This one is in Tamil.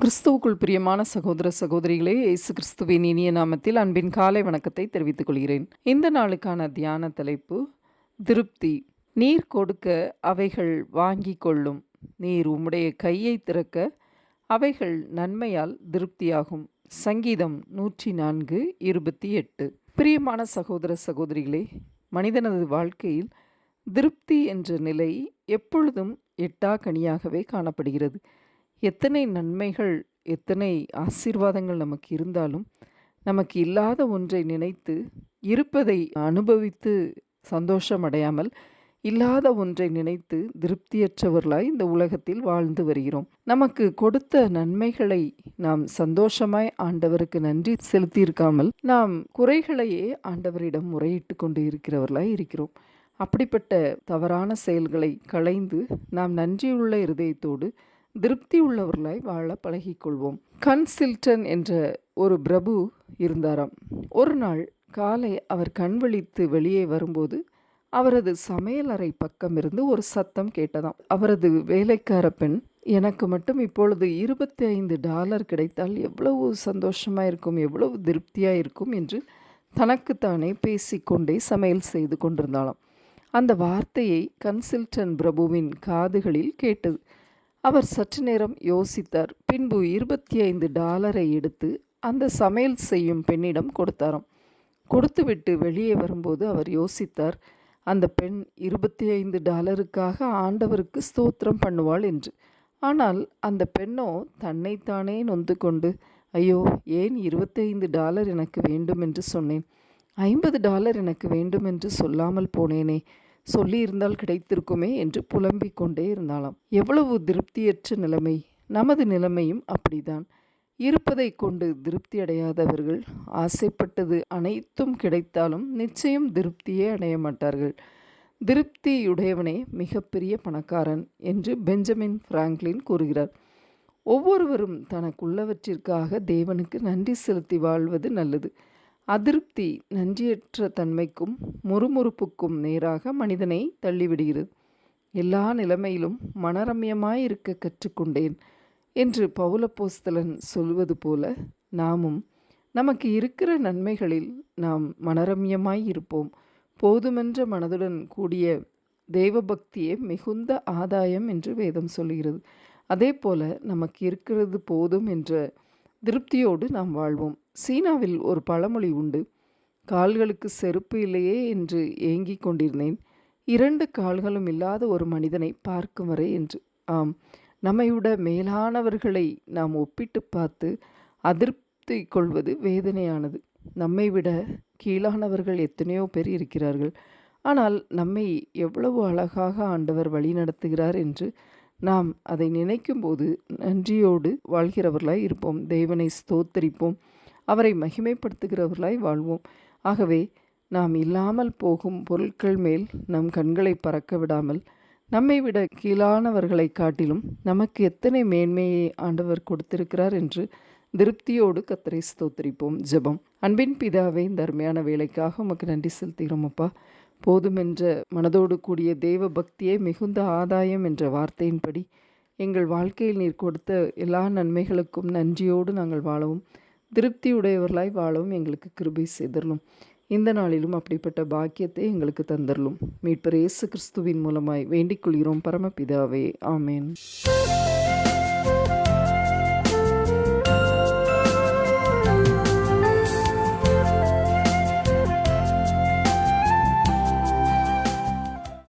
கிறிஸ்துவுக்குள் பிரியமான சகோதர சகோதரிகளே இயேசு கிறிஸ்துவின் இனிய நாமத்தில் அன்பின் காலை வணக்கத்தை தெரிவித்துக் கொள்கிறேன். இந்த நாளுக்கான தியான தலைப்பு திருப்தி. நீர் கொடுக்க அவைகள் வாங்கிக் கொள்ளும். நீர் உம்முடைய கையை திறக்க அவைகள் நன்மையால் திருப்தியாகும். சங்கீதம் நூற்றி நான்கு இருபத்தி எட்டு. பிரியமான சகோதர சகோதரிகளே மனிதனது வாழ்க்கையில் திருப்தி என்ற நிலை எப்பொழுதும் எட்டா கனியாகவே காணப்படுகிறது. எத்தனை நன்மைகள் எத்தனை ஆசீர்வாதங்கள் நமக்கு இருந்தாலும் நமக்கு இல்லாத ஒன்றை நினைத்து இருப்பதை அனுபவித்து சந்தோஷம் அடையாமல் இல்லாத ஒன்றை நினைத்து திருப்தியற்றவர்களாய் இந்த உலகத்தில் வாழ்ந்து வருகிறோம். நமக்கு கொடுத்த நன்மைகளை நாம் சந்தோஷமாய் ஆண்டவருக்கு நன்றி செலுத்தியிருக்காமல் நாம் குறைகளையே ஆண்டவரிடம் முறையிட்டு கொண்டு இருக்கிறவர்களாய் இருக்கிறோம். அப்படிப்பட்ட தவறான செயல்களை களைந்து நாம் நன்றியுள்ள இருதயத்தோடு திருப்தி உள்ளவர்களாய் வாழ பழகிக்கொள்வோம். கன்சில்டன் என்ற ஒரு பிரபு இருந்தாராம். ஒரு நாள் காலை அவர் கண் விழித்து வெளியே வரும்போது அவரது சமையலறை பக்கம் இருந்து ஒரு சத்தம் கேட்டதாம். அவரது வேலைக்கார பெண் எனக்கு மட்டும் இப்பொழுது இருபத்தி ஐந்து டாலர் கிடைத்தால் எவ்வளவு சந்தோஷமாக இருக்கும் எவ்வளவு திருப்தியாக இருக்கும் என்று தனக்குத்தானே பேசிக்கொண்டே சமையல் செய்து கொண்டிருந்தாளாம். அந்த வார்த்தையை கன்சில்டன் பிரபுவின் காதுகளில் கேட்டது. அவர் சற்று நேரம் யோசித்தார். பின்பு இருபத்தி ஐந்து டாலரை எடுத்து அந்த சமையல் செய்யும் பெண்ணிடம் கொடுத்தாராம். கொடுத்துவிட்டு வெளியே வரும்போது அவர் யோசித்தார் அந்த பெண் இருபத்தி ஐந்து டாலருக்காக ஆண்டவருக்கு ஸ்தோத்திரம் பண்ணுவாள் என்று. ஆனால் அந்த பெண்ணோ தன்னைத்தானே நொந்து கொண்டு ஐயோ ஏன் இருபத்தைந்து டாலர் எனக்கு வேண்டும் என்று சொன்னேன்? ஐம்பது டாலர் எனக்கு வேண்டும் என்று சொல்லாமல் போனேனே. சொல்லியிருந்தால் கிடைத்திருக்குமே என்று புலம்பிக் கொண்டே இருந்தாளாம். எவ்வளவு திருப்தியற்ற நிலைமை. நமது நிலைமையும் அப்படிதான் இருப்பதை கொண்டு திருப்தி அடையாதவர்கள் ஆசைப்பட்டது அனைத்தும் கிடைத்தாலும் நிச்சயம் திருப்தியே அடைய மாட்டார்கள். திருப்தியுடையவனே மிகப்பெரிய பணக்காரன் என்று பெஞ்சமின் பிராங்க்லின் கூறுகிறார். ஒவ்வொருவரும் தனக்குள்ளவற்றிற்காக தேவனுக்கு நன்றி செலுத்தி வாழ்வது நல்லது. அதிருப்தி நன்றியற்ற தன்மைக்கும் முறுமுறுப்புக்கும் நேராக மனிதனை தள்ளிவிடுகிறது. எல்லா நிலைமையிலும் மனரம்யமாய் இருக்க கற்றுக்கொண்டேன் என்று பௌலப்போஸ்தலன் சொல்வது போல நாமும் நமக்கு இருக்கிற நன்மைகளில் நாம் மனரம்யமாய் இருப்போம். போதுமென்ற மனதுடன் கூடிய தெய்வபக்தியே மிகுந்த ஆதாயம் என்று வேதம் சொல்கிறது. அதே போல நமக்கு இருக்கிறது போதும் என்ற திருப்தியோடு நாம் வாழ்வோம். சீனாவில் ஒரு பழமொழி உண்டு. கால்களுக்கு செருப்பு இல்லையே என்று ஏங்கிக் கொண்டிருந்தேன். இரண்டு கால்களும் இல்லாத ஒரு மனிதனை பார்க்கும் வரை என்று. ஆம் நம்மை விட மேலானவர்களை நாம் ஒப்பிட்டு பார்த்து அதிருப்தி கொள்வது வேதனையானது. நம்மை விட கீழானவர்கள் எத்தனையோ பேர் இருக்கிறார்கள். ஆனால் நம்மை எவ்வளவு அழகாக ஆண்டவர் வழி நடத்துகிறார் என்று நாம் அதை நினைக்கும்போது நன்றியோடு வாழ்கிறவர்களாய் இருப்போம். தேவனை ஸ்தோத்தரிப்போம். அவரை மகிமைப்படுத்துகிறவர்களாய் வாழ்வோம். ஆகவே நாம் இல்லாமல் போகும் பொருட்கள் மேல் நம் கண்களை பறக்க விடாமல் நம்மை விட கீழானவர்களை காட்டிலும் நமக்கு எத்தனை மேன்மையை ஆண்டவர் கொடுத்திருக்கிறார் என்று திருப்தியோடு கத்தரை ஸ்தோத்திரிப்போம். ஜெபம். அன்பின் பிதாவே இந்த அருமையான வேலைக்காக உமக்கு நன்றி செலுத்துகிறோம் அப்பா. போதுமென்ற மனதோடு கூடிய தெய்வ பக்தியே மிகுந்த ஆதாயம் என்ற வார்த்தையின்படி எங்கள் வாழ்க்கையில் நீர் கொடுத்த எல்லா நன்மைகளுக்கும் நன்றியோடு நாங்கள் வாழவும். திருப்தியுடையவர்களாய் வாழவும் எங்களுக்கு கிருபை செய்தரலும். இந்த நாளிலும் அப்படிப்பட்ட பாக்கியத்தை எங்களுக்கு தந்தரலும். மீட்பர் இயேசு கிறிஸ்துவின் மூலமாய் வேண்டிக் கொள்கிறோம் பரமபிதாவே. ஆமேன்.